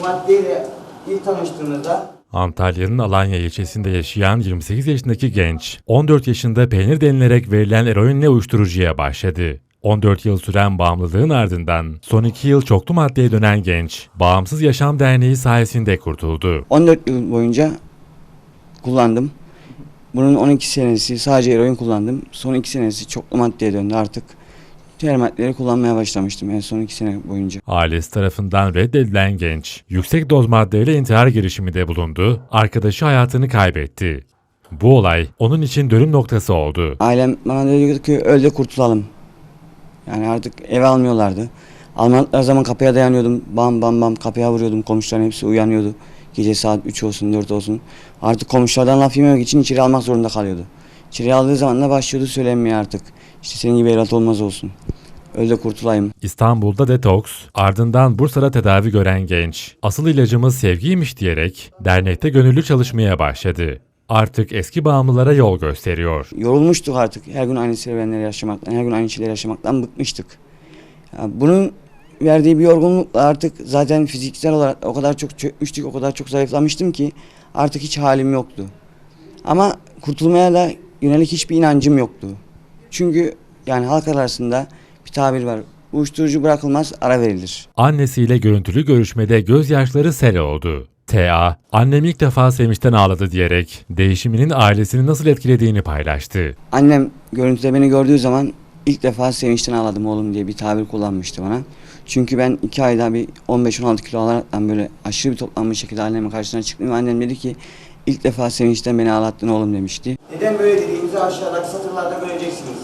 bu maddeyle ilk tanıştığımızda Antalya'nın Alanya ilçesinde yaşayan 28 yaşındaki genç, 14 yaşında peynir denilerek verilen eroinle uyuşturucuya başladı. 14 yıl süren bağımlılığın ardından son 2 yıl çoklu maddeye dönen genç, Bağımsız Yaşam Derneği sayesinde kurtuldu. 14 yıl boyunca kullandım. Bunun 12 senesi sadece eroin kullandım. Son 2 senesi çoklu maddeye döndü artık. Diğer maddeleri kullanmaya başlamıştım en son 2 sene boyunca. Ailesi tarafından reddedilen genç, yüksek doz maddeyle intihar girişiminde bulundu, arkadaşı hayatını kaybetti. Bu olay onun için dönüm noktası oldu. Ailem bana diyordu ki öl de kurtulalım. Yani artık eve almıyorlardı. Almadıkları zaman kapıya dayanıyordum. Bam bam bam kapıya vuruyordum. Komşuların hepsi uyanıyordu. Gece saat 3 olsun 4 olsun. Artık komşulardan laf yememek için içeri almak zorunda kalıyordu. İçeri aldığı zaman da başlıyordu söylenmeye artık. İşte senin gibi evlat olmaz olsun. Öl de kurtulayım. İstanbul'da detoks, ardından Bursa'da tedavi gören genç, asıl ilacımız sevgiymiş diyerek dernekte gönüllü çalışmaya başladı. Artık eski bağımlılara yol gösteriyor. Yorulmuştuk artık. Her gün aynı serüvenleri yaşamaktan, her gün aynı şeyleri yaşamaktan bıkmıştık. Ya bunun verdiği bir yorgunlukla artık zaten fiziksel olarak o kadar çok çökmüştük, o kadar çok zayıflamıştım ki artık hiç halim yoktu. Ama kurtulmaya da yönelik hiçbir inancım yoktu. Çünkü yani halk arasında bir tabir var. Uyuşturucu bırakılmaz, ara verilir. Annesiyle görüntülü görüşmede gözyaşları sel oldu. TA, annem ilk defa sevinçten ağladı diyerek değişiminin ailesini nasıl etkilediğini paylaştı. Annem görüntüde beni gördüğü zaman ilk defa sevinçten ağladım oğlum diye bir tabir kullanmıştı bana. Çünkü ben iki ayda bir 15-16 kilo alaraktan böyle aşırı bir toplanmış şekilde annemin karşısına çıktım. Annem dedi ki İlk defa sevinçten beni ağlattın oğlum demişti. Neden böyle dediğinizi aşağıdaki satırlarda göreceksiniz.